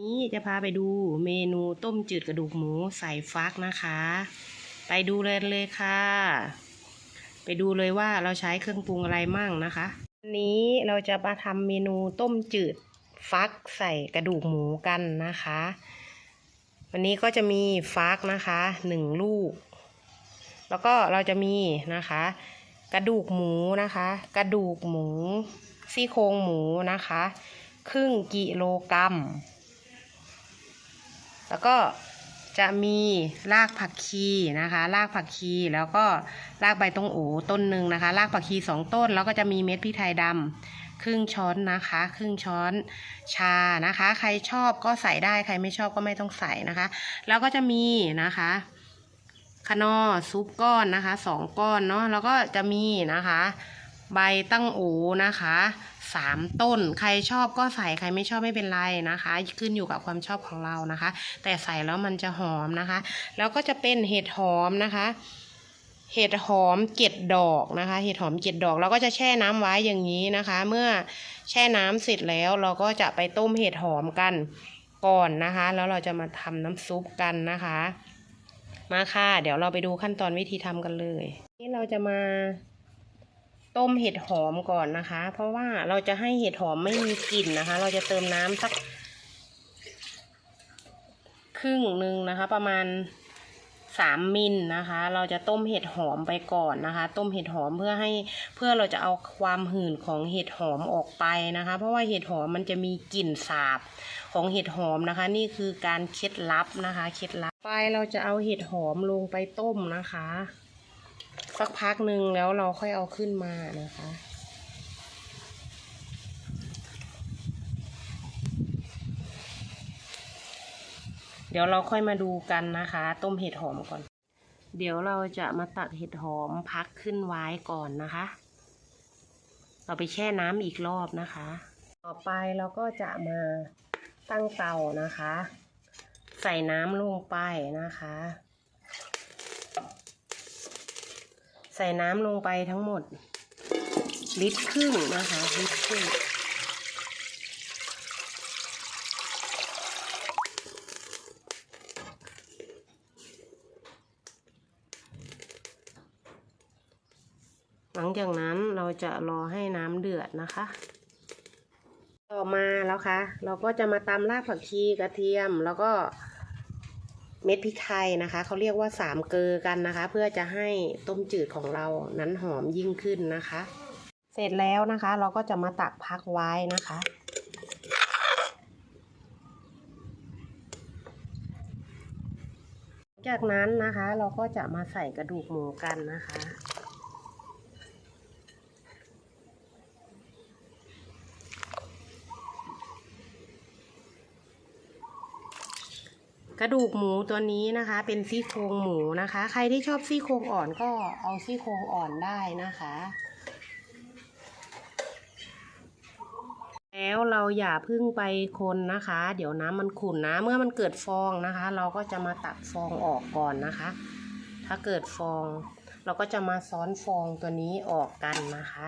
นี้จะพาไปดูเมนูต้มจืดกระดูกหมูใส่ฟักนะคะ ไปดูเลยเลยค่ะ ไปดูเลยว่าเราใช้เครื่องปรุงอะไรมั่งนะคะวันนี้เราจะมาทำเมนูต้มจืดฟักใส่กระดูกหมูกันนะคะ วันนี้ก็จะมีฟักนะคะหนึ่งลูก แล้วก็เราจะมีนะคะ กระดูกหมูนะคะ กระดูกหมูซี่โครงหมูนะคะ ครึ่งกิโลกรัม แล้วก็จะมีรากผักชีนะคะรากผักชีแล้วก็รากใบตงโอต้นหนึ่งนะคะรากผักชีสองต้น แล้วก็จะมีเม็ดพริกไทยดำครึ่งช้อนนะคะ ครึ่งช้อนชานะคะ ใครชอบก็ใส่ได้ใครไม่ชอบก็ไม่ต้องใส่นะคะ แล้วก็จะมีนะคะคนอซุปก้อนนะคะสองก้อนเนาะแล้วก็จะมีนะคะ ใบตั้งโอนะคะสามต้น ใครชอบก็ใส่ใครไม่ชอบไม่เป็นไรนะคะ ขึ้นอยู่กับความชอบของเรานะคะ แต่ใส่แล้วมันจะหอมนะคะ แล้วก็จะเป็นเห็ดหอมนะคะ เห็ดหอมเจ็ดดอกนะคะ เห็ดหอมเจ็ดดอกเราก็จะแช่น้ำไว้อย่างนี้นะคะ เมื่อแช่น้ำเสร็จแล้วเราก็จะไปต้มเห็ดหอมกันก่อนนะคะ แล้วเราจะมาทำน้ำซุปกันนะคะ มาค่ะ เดี๋ยวเราไปดูขั้นตอนวิธีทำกันเลย นี่เราจะมา ต้มเห็ดหอมก่อนนะคะ เพราะว่าเราจะให้เห็ดหอมไม่มีกลิ่นนะคะ เราจะเติมน้ำสัก ครึ่งหนึ่งนะคะ ประมาณสามมิลนะคะ เราจะต้มเห็ดหอมไปก่อนนะคะ ต้มเห็ดหอมเพื่อให้เพื่อเราจะเอาความหื่นของเห็ดหอมออกไปนะคะ เพราะว่าเห็ดหอมมันจะมีกลิ่นสาบของเห็ดหอมนะคะ นี่คือการเคล็ดลับนะคะ เคล็ดลับไปเราจะเอาเห็ดหอมลงไปต้มนะคะ สักพักหนึ่งแล้วเราค่อยเอาขึ้นมานะคะ เดี๋ยวเราค่อยมาดูกันนะคะ ต้มเห็ดหอมก่อน เดี๋ยวเราจะมาตักเห็ดหอมพักขึ้นไว้ก่อนนะคะ เราไปแช่น้ำอีกรอบนะคะ ต่อไปเราก็จะมาตั้งเตานะคะ ใส่น้ำลงไปนะคะ ใส่น้ำลงไปทั้งหมด ลิตรครึ่งนะคะลิตรครึ่งหลังจากนั้นเราจะรอให้น้ำเดือดนะคะ ต่อมาแล้วคะเราก็จะมาตำรากผักชีกระเทียมแล้วก็ เม็ดพริกไทยนะคะเขาเรียกว่าสามเกลอกันนะคะ เพื่อจะให้ต้มจืดของเรานั้นหอมยิ่งขึ้นนะคะ เสร็จแล้วนะคะ เราก็จะมาตักพักไว้นะคะ จากนั้นนะคะเราก็จะมาใส่กระดูกหมูกันนะคะ กระดูกหมูตัวนี้นะคะ เป็นซี่โครงหมูนะคะ ใครที่ชอบซี่โครงอ่อนก็เอาซี่โครงอ่อนได้นะคะ แล้วเราอย่าพึ่งไปคนนะคะ เดี๋ยวน้ำมันขุ่นนะ เมื่อมันเกิดฟองนะคะ เราก็จะมาตักฟองออกก่อนนะคะ ถ้าเกิดฟอง เราก็จะมาซ้อนฟองตัวนี้ออกกันนะคะ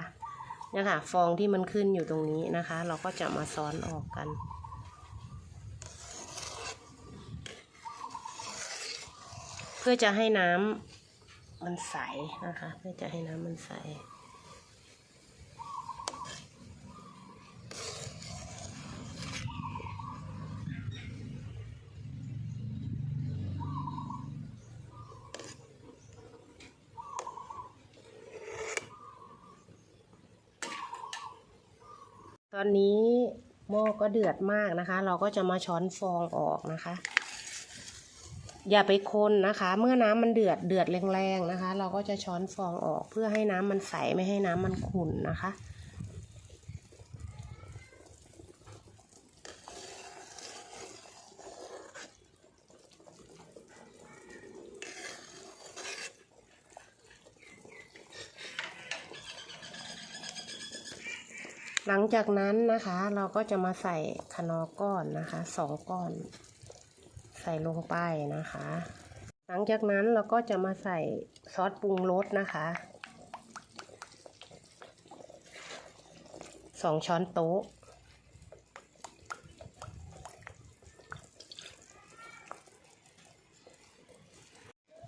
เนี่ยค่ะ ฟองที่มันขึ้นอยู่ตรงนี้นะคะ เราก็จะมาซ้อนออกกัน เพื่อจะให้น้ำมันใสนะคะ เพื่อจะให้น้ำมันใสตอนนี้หม้อก็เดือดมากนะคะ เราก็จะมาช้อนฟองออกนะคะ อย่าไปคนนะคะ เมื่อน้ำมันเดือดเดือดแรงๆนะคะ เราก็จะช้อนฟองออกเพื่อให้น้ำมันใสไม่ให้น้ำมันขุ่นนะคะ หลังจากนั้นนะคะเราก็จะมาใส่คนอก้อนนะคะสองก้อน ใส่ลงไปนะคะ หลังจากนั้นเราก็จะมาใส่ซอสปรุงรสนะคะสองช้อนโต๊ะ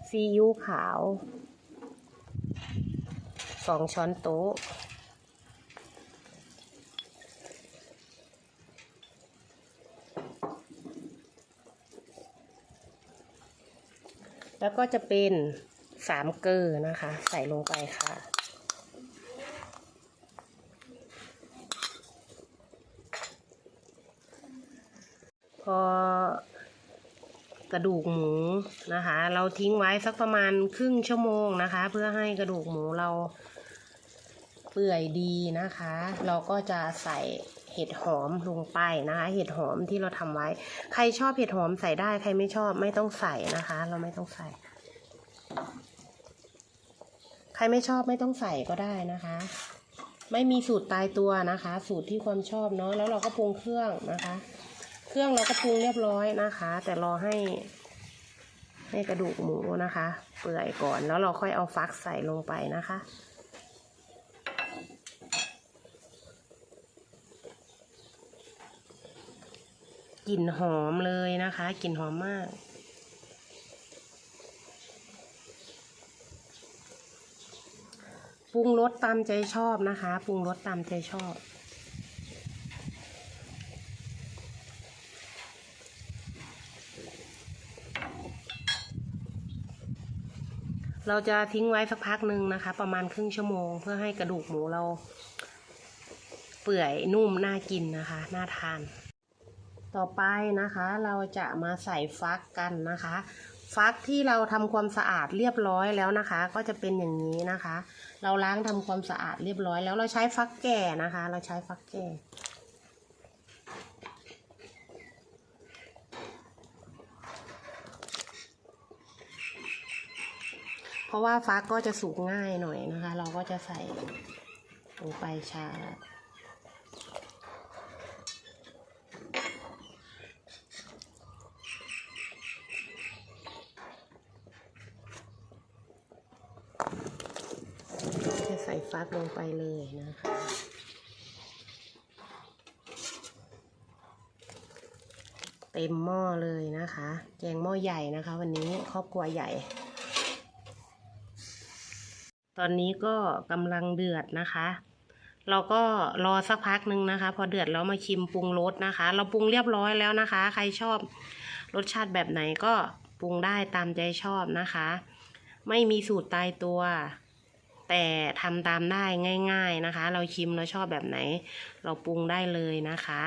ซีอิ๊วขาวสองช้อนโต๊ะ แล้วก็จะเป็นสามเกลือนะคะ ใส่ลงไปค่ะ พอกระดูกหมูนะคะ เราทิ้งไว้สักประมาณครึ่งชั่วโมงนะคะ เพื่อให้กระดูกหมูเราเปื่อยดีนะคะ เราก็จะใส่ เห็ดหอมลงไปนะคะ เห็ดหอมที่เราทำไว้ ใครชอบเห็ดหอมใส่ได้ ใครไม่ชอบไม่ต้องใส่นะคะ เราไม่ต้องใส่ ใครไม่ชอบไม่ต้องใส่ก็ได้นะคะ ไม่มีสูตรตายตัวนะคะ สูตรที่ความชอบเนาะแล้วเราก็ปรุงเครื่องนะคะ เครื่องเราก็ปรุงเรียบร้อยนะคะ แต่รอให้ให้กระดูกหมูนะคะ เปื่อยก่อนแล้วเราค่อยเอาฟักใส่ลงไปนะคะ กลิ่นหอมเลยนะคะกลิ่นหอมมาก ปรุงรสตามใจชอบนะคะ ปรุงรสตามใจชอบเราจะทิ้งไว้สักพักหนึ่งนะคะ ประมาณครึ่งชั่วโมง เพื่อให้กระดูกหมูเรา เปื่อยนุ่มน่ากินนะคะ น่าทาน ต่อไปนะคะเราจะมาใส่ฟักกันนะคะ ฟักที่เราทำความสะอาดเรียบร้อยแล้วนะคะ ก็จะเป็นอย่างนี้นะคะ เราล้างทำความสะอาดเรียบร้อยแล้วเราใช้ฟักแก่นะคะ เราใช้ฟักแก่เพราะว่าฟักก็จะสุกง่ายหน่อยนะคะ เราก็จะใส่ลงไปชา จะใส่ ฟักลงไปเลยนะคะ เต็มหม้อเลยนะคะ แกงหม้อใหญ่นะคะ วันนี้ครอบครัวใหญ่ ตอนนี้ก็กำลังเดือดนะคะ เราก็รอสักพักหนึ่งนะคะ พอเดือดแล้วมาชิมปรุงรสนะคะ เราปรุงเรียบร้อยแล้วนะคะ ใครชอบรสชาติแบบไหนก็ปรุงได้ตามใจชอบนะคะ ไม่มีสูตรตายตัว แต่ทำตามได้ง่าย ๆนะคะ เราชิมเราชอบแบบไหน เราปรุงได้เลยนะคะ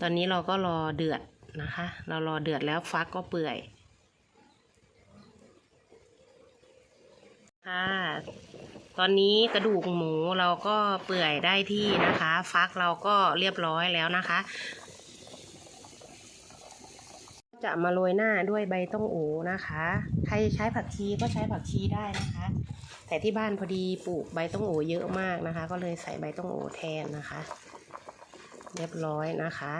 ตอนนี้เราก็รอเดือดนะคะ เรารอเดือดแล้วฟักก็เปื่อยค่ะตอนนี้กระดูกหมูเราก็เปื่อยได้ที่นะคะ ฟักเราก็เรียบร้อยแล้วนะคะ จะมาโรยหน้าด้วยใบต้องโอนะคะ ใครใช้ผักชีก็ใช้ผักชีได้นะคะ แต่ที่บ้านพอดีปลูกใบต้องโอเยอะมากนะคะ ก็เลยใส่ใบต้องโอแทนนะคะ เรียบร้อยนะคะ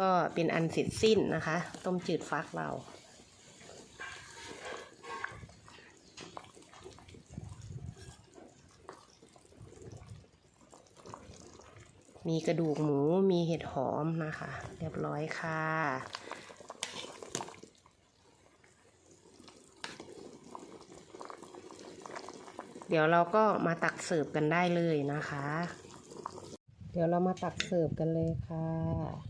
ก็เป็นอันเสร็จสิ้นนะคะ ต้มจืดฟักเรา มีกระดูกหมู มีเห็ดหอมนะคะ เรียบร้อยค่ะ เดี๋ยวเราก็มาตักเสิร์ฟกันได้เลยนะคะ เดี๋ยวเรามาตักเสิร์ฟกันเลยค่ะ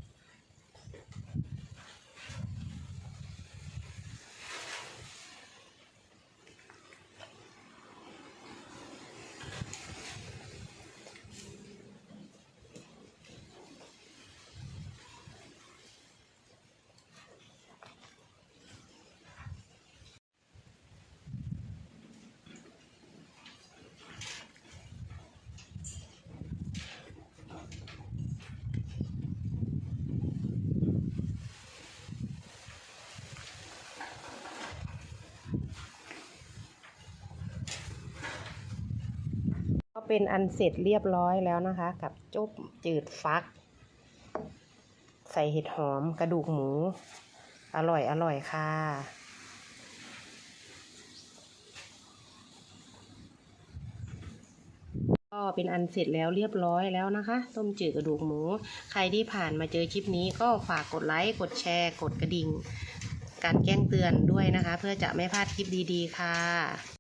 เป็นอันเสร็จเรียบร้อยแล้วนะคะ กับจุ๊บจืดฟัก ใส่เห็ดหอมกระดูกหมู อร่อยอร่อยค่ะก็เป็นอันเสร็จแล้วเรียบร้อยแล้วนะคะ ต้มจืดกระดูกหมู ใครที่ผ่านมาเจอคลิปนี้ก็ฝากกดไลค์กดแชร์ กดกระดิ่ง การแจ้งเตือนด้วยนะคะ เพื่อจะไม่พลาดคลิปดีๆค่ะ